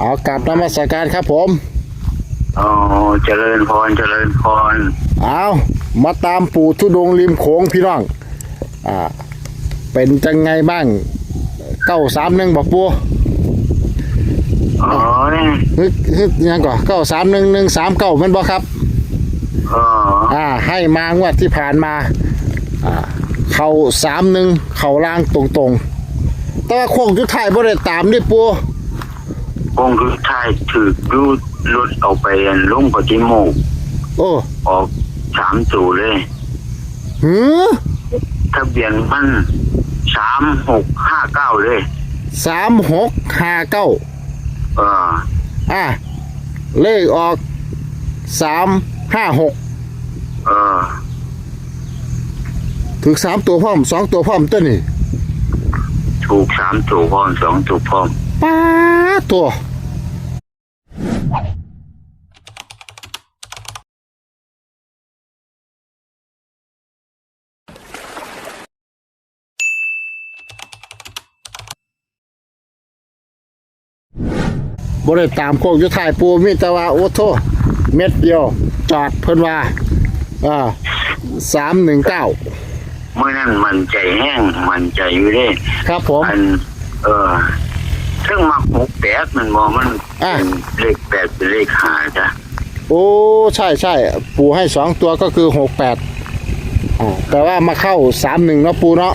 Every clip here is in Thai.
เอากลับนมัสการครับผม อ๋อเจริญพรเจริญพรเอามาตามปู่ทุดงค์ริมโขงพี่น้องอ่าเป็นจังไงบ้างเก้าสามหนึ่งบอกปูอ๋อนี่ฮึกฮึกยังก่อเก้าสามหนึ่งหนึ่งสามเก้ามันบอกครับอ๋ออ่า ให้มางวดที่ผ่านมาอ่าเข่าสามหนึ่งเข่าล่างตรงๆ แต่ว่าโค้งจุดท้ายบ่ได้ตามนี่ปู คงคือท้ายถือรูดรถเอาไปอันลุ่งปฏิโมกข์โอ้ออกสามตูเลยหือทะเบียนมันสามหกห้าเก้าเลยสามหกห้าเก้าเอออะเลขออกสามห้าหกเออถึงสามตัวพร้อมสองตัวพร้อมตัวนี่ถูกสามตูพร้อมสองตูพร้อมป้าดตัว บ่ได้ตามโคกอยุทธายปูมีแต่ว่าโอ้โทเม็ดเดียวจอดเพิ่นว่าอ่าสามหนึ่งเก้าเมื่อนั้นมันใจแห้งมันใจอยู่เลยครับผมอันเออซึ่งมาหกแปดมันบอกมันอะเป็นเลขแปดเป็นเลขห้าจ้ะโอ้ใช่ใช่ปูให้สองตัวก็คือหกแปดอ่าแต่ว่ามาเข้าสามหนึ่งเนาะปูเนาะ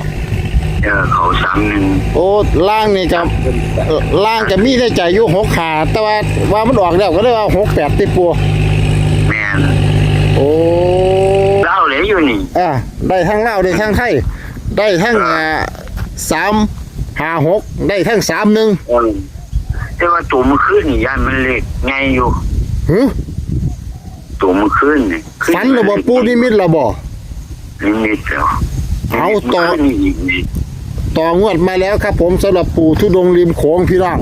เออเขาสามหนึ่งโอ้ล่างนี่กับล่างจะมีได้ใจอยู่หกขาแต่ว่าว่ามันออกแล้วก็เลยว่าหกแปดติปูแมนโอ้เล่าเหลืออยู่นี่อ่าได้ทั้งเล่าวได้ทั้งไทยได้ทั้งอ่าสามห้าหกได้ทั้งสามหนึ่งเออแต่ว่าตัวมันขึ้นนี่ยันมันเล็กไงอยู่หืตัวมันขึ้นนี่ขึ้ฝันระบอปูนิมิตระบอ นิมิตแล้วเอาต่อมันขึ้นนี่อีกนี่ ต่องวดมาแล้วครับ ผมสำหรับปู่ทุดงค์ริมโขงพี่น้อง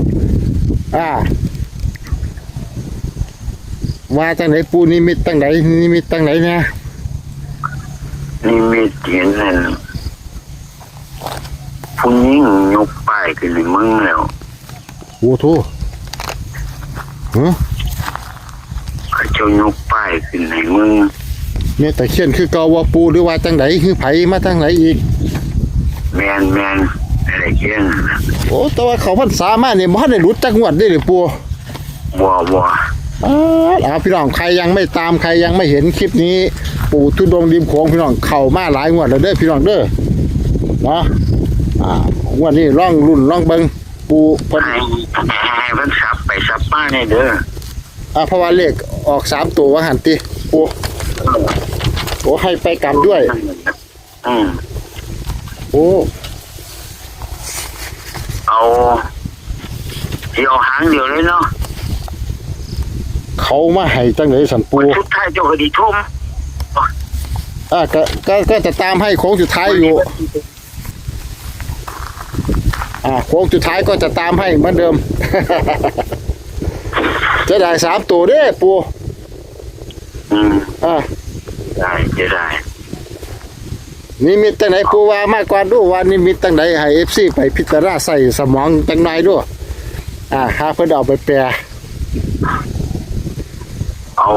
อ่าว่าจังไหนปูนิมิตตั้งไหนนิมิตตั้งไหนเนี่ยนิมิตเห็นนั่นผู้หญิงยกป้ายขึ้นในมึงแล้วโอ้โหฮะเขาเจ้ายกป้ายขึ้นในมึงเมตตะเคียนคือเกาว่าปูหรือว่าจังไหนคือไผมาจังไหนอีก แมนแมนอะไรเงี้ยนะโอ้แต่ว่าเขาพันสามารถเนี่ยมันได้หลุดจักงวดได้เลยปูบัวบัวอ้าวเอาพี่น้องใครยังไม่ตามใครยังไม่เห็นคลิปนี้ ปู่ทุดงค์ริมโขงพี่น้องเข้ามาหลายงวดแล้วเด้อพี่น้องเด้อเนาะอ่างวดนี้ล่องรุ่นล่องเบิงปูเพิ่นให้ให้มันสับไปสับมาเนี่ยเด้ออ่าเพราะว่าเลขออกสามตัวว่าหันติปูโอ้ให้ไปกลับด้วย อืม โอ้ เอาที่เอาหางเดียวเลยเนาะเขามาให้จังไหนสันปูวันสุดท้ายเจ้าคดีทุ่มอ่าก็ก็ก็จะตามให้โค้งสุดท้ายอยู่ อ่าโค้งสุดท้ายก็จะตามให้เหมือนเดิม จะได้สามตัวเด้อปูอืมอ่าได้จะได้ นิมิตตั้งไหนปูว่ามากกว่าดูว่านิมิตตั้งไหนให้เอฟซีไปพิจารณาใส่สมองตั้งไหนด้วยอ่าหาเพื่อเอาไปแปลเอา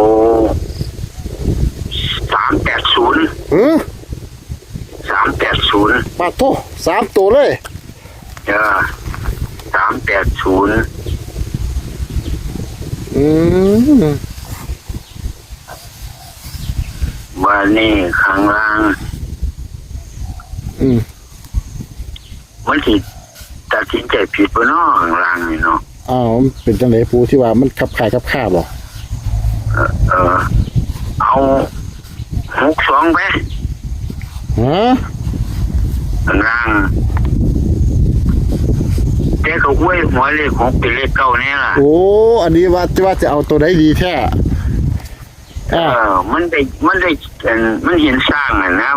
สามแปดศูนย์หือสามแปดศูนย์ปาโทสามตัวเลยเออสามแปดศูนย์อืมวันนี้ข้างล่าง อืมมันสิตัดสินใจผิดปะเนาะข้างล่างนี่เนาะอ้าวมันเป็นจังไหนปูที่ว่ามันขับขายขับข้าบ่เออเอาหกสองไปฮะข้างล่างแต่เขาอวยหัวเลขหกเป็นเลขเก้าแน่ล่ะโอ้อันนี้ว่าว่าจะเอาตัวไหนดีแท้เออ่าอมันได้มันได้เอ่อมันเห็นสร้างอะนะ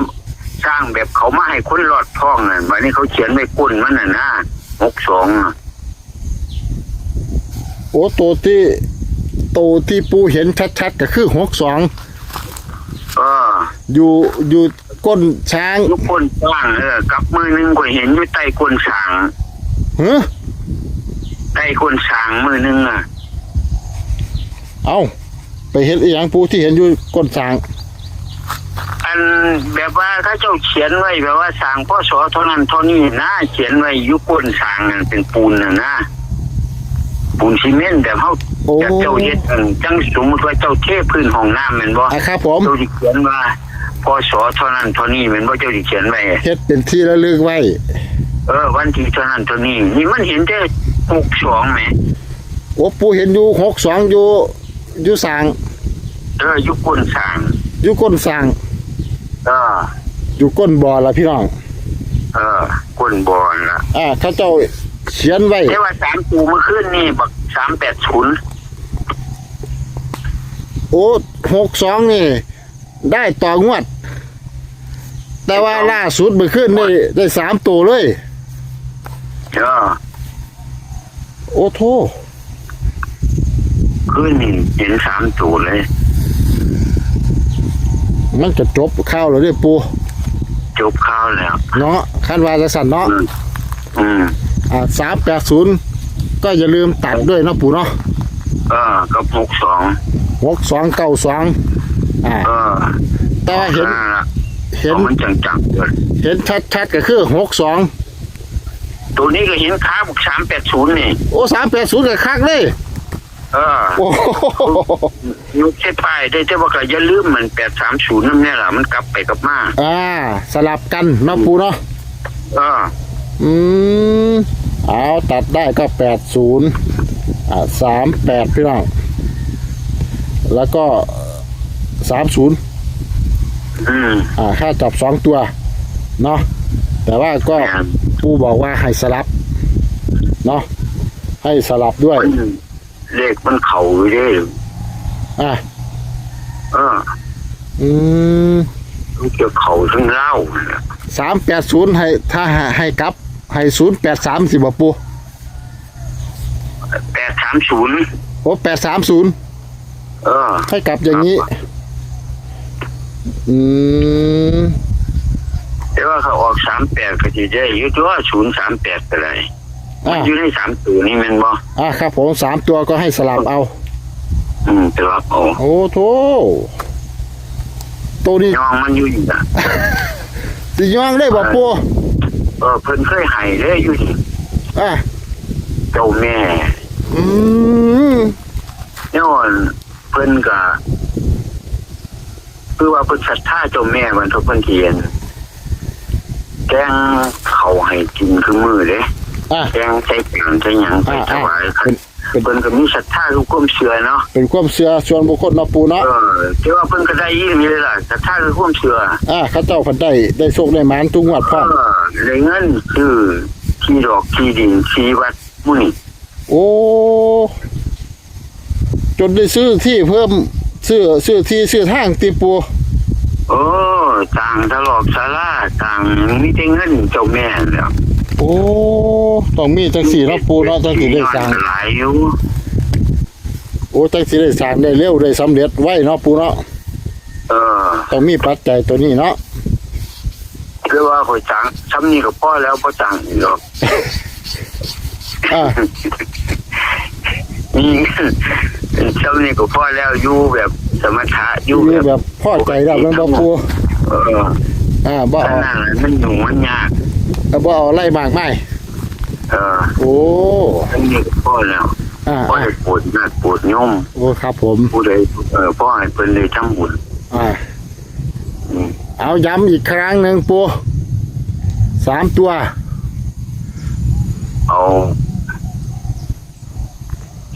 สร้างแบบเขามาให้คนหลอดท้องอะวันนี้เขาเขียนไว้ก้นมันอะนะหกสองอะโอ้ตัวที่ตัวที่ปูเห็นชัดๆก็คือหกสองเอออยู่อยู่ก้นช้างยุคก้นสร้างเออกับมือหนึงก็เห็นอยู่ใต้ก้นสร้างฮะใต้ก้นสร้างมือหนึงอะ เอาไปเห็นอีหยังปูที่เห็นอยู่ก้นสร้าง อันแบบว่าเขาเจ้าเขียนไว้แบบว่าสร้างพ่อสอเท่านั้นเท่านี้นะเขียนไว้อยุก้นสร้างนั่นเป็นปูนน่ะนะปูนซีเมนต์แต่เขาโอ้จะเจ้าเฮ็ดอันจังสมมติว่าเจ้าเทพื้นห้องน้ำแม่นบ่อะครับผม เจ้าสิเขียนว่าพ่อสอเท่านั้นเท่านี้แม่นบ่เจ้าสิเขียนไว้ เฮ็ดเป็นที่ระลึกไว้ เออวันที่เท่านั้นเท่านี้นี่มันเห็นแต่หกสองไหมโอ้ปูเห็นอยู่หกสองอยู่อยู่สร้างเอออยุก้นสร้างอยู่ก้นสร้างเอออยู่ก้นบ่อละพี่น้องเออก้นบอลล่ะอ่าเขาเจ้าเขียนไว้แต่ว่าสามปูเมื่อคืนนี่บักสามแปดศูนย์โอ้หกสองนี่ ได้ต่องวด แต่ว่าล่าสุดเมื่อคืนได้ได้สามตัวเลย เออโอ้โท คืนนี่เห็นสามตัวเลย มันจะจบข้าวแล้วเด้อปูจบข้าวแล้วเนาะคันว่าจะสั่นเนาะอืมอืมอ่าสามแปดศูนย์ก็อย่าลืมตัดด้วยเนาะปูเนาะเออกับหกสองหกสองเก้าสองอ่าเออแต่ว่าเห็น นั่นล่ะเห็น เอามันจังๆเลยเห็นชัดๆก็คือหกสองตัวนี้ก็เห็นค้าบักสามแปดศูนย์นี่โอ้สามแปดศูนย์กับคักเลย เออโอ้โหยุคใช้ป้ายได้แต่ว่าก็อย่าลืมมันแปดสามศูนย์นั่นเนี่ยล่ะมันกลับไปกลับมาอ่าสลับกันเนาะปูเนาะเอออืมเอาตัดได้ก็แปดศูนย์อ่าสามแปดพี่น้องแล้วก็สามศูนย์อืมอ่าค่าจับสองตัว เนาะแต่ว่าก็แม่นปูบอกว่าให้สลับ เนาะให้สลับด้วยมัน เลขมันเข่าอยู่เด้อ่าเอออืมมันเกี่ยวเข่าทั้งเล่าน่ะสามแปดศูนย์ให้ถ้าให้ให้กลับให้ศูนย์แปดสามสิบปูแปดสามศูนย์โอ้แปดสามศูนย์เออให้กลับอย่างนี้ อืมแต่ว่าเขาออกสามแปดก็จะได้อยุตัวศูนย์สามแปดไปเลย อ่าอยู่ในสามตัวนี่แมันบ่อ่าครับผมสามตัวก็ให้สลับเอา อืมแต่ว่าโอ้โอ้โถตัวนี้ยองมันอยู่อยู่นะสิย่องได้บ่ปูเออเพิ่นเคยให้เลยอยู่นี่อ่าเจ้าแม่ อืมเนี่ยว่าเพิ่นก็คือว่าเพิ่นศรัทธาเจ้าแม่มันทุกเพิ่นเทียนแกงเขาให้กินคือมือเด้ อ่าแกงใส่แกงใส่หยังไปอ่าถอ่าวายเป็นเป็นเพิ่นก็มีศรัทธาทุกความเชื่อเนาะเป็นความเชื่อส่วนบุคคลเนาะปูเนาะเออแต่ว่าเพิ่นก็ได้ยิ่งนี้เลยล่ะศรัทธาคือความเชื่ออ่าเข้าเจ้าเพันได้ได้โชคได้หมานทุกงวดพร้อมเออได้เงินซื้อที่ดอกที่ดินที่วัดหมุนี่โอ้จนได้ซื้อที่เพิ่มซื้อซื้อที่ซื้อทางติปูโอ้ต่างตลอกสาราต่างมีแต่เงินเจ้าแม่แล้ว โอ้ต้องมีจังสี่เนาะปูเนาะจังสิได้สร้าง หลายอยู่โอ้จังสิได้สร้างได้เร็วได้สำเร็จไว้เนาะปูเนาะเออต้องมีปัจจัยตัวนี้เนาะคือว่าข่อยจังซ้ำนี่ก็พอแล้วบ่จังอีกหรอกอ่ามีเงินซ้ำนี่ก็พอแล้วอยู่แบบสมถะออยู่ยู่แบบพอใจแล้วมันบ่ปูเอออ่าบ่อันเอานั้นน่ะมันหนูมันยาก บ่เอาไล่มากไม่เออโอ้ซ้ำนี่ก็พอแล้วอ่าพออ่าได้ปวดหนักปวดย่อมโอ้ครับผม ผู้ใดเออพ่อให้เพิ่นได้ทำบุญอ่า อืมเอาย้ำอีกครั้งหนึ่งปูสามตัว เอา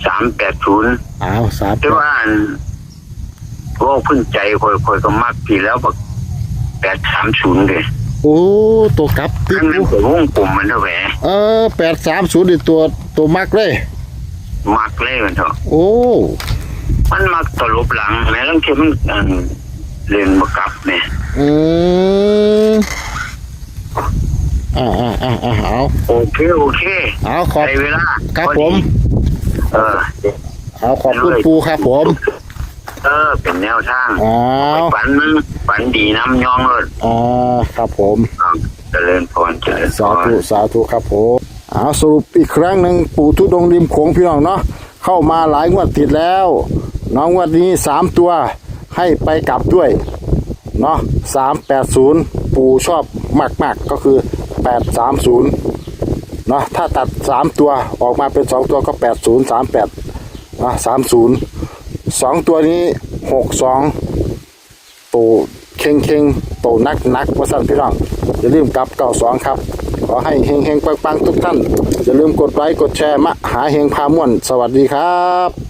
380เอาสามแต่ตัวว่าอันว่าเพึ่งใจค่อยๆก็มักทีแล้วบักแปดสามศูนย์เลย โอ้ตัวกลับติขึ้นมันปูก็วงกลมมันเท่าไหร่เออแปดสามศูนย์ตัวตัวมักเลย มักเลยมันเถอะโอ้ มันมักตลบหลังแม้ลังเทียมันอันเรียนบกลับเนี่ยอืมอ่าอ่าอ่าอ่าเอาโอเคโอเคเอาขอบในเวลาครับพอผดีมเออ เอาขอบคุณปูครับผม เออเป็นแนวทางอ๋อฝันมึง ฝันดีน้ำยองเลยอ่าครับผมอ่าเจริญพรเจริญพสาร ธุสาธุครับผมเอาสรุปอีกครั้งหนึ่งปู่ทุดงค์ริมโขงพี่น้องเนาะเข้ามาหลายงวดติดแล้วน้องงวันนี้สามตัวให้ไปกลับด้วยเนาะสามแปดศูนย์ปู่ชอบมากๆก็คือแปดสามศูนย์เนาะถ้าตัดสามตัวออกมาเป็นสองตัวก็แปดศูนย์สามแปดนะสามศูนย์สองตัวนี้หกสอง ตูเข่งเข่งๆตู่นักนักว่าสั่นพี่น้องอย่าลืมกลับเก่าสองครับ ขอให้เฮงเฮงปังปังทุกท่าน อย่าลืมกดไลค์กดแชร์มะหาเฮงพาม่วน สวัสดีครับ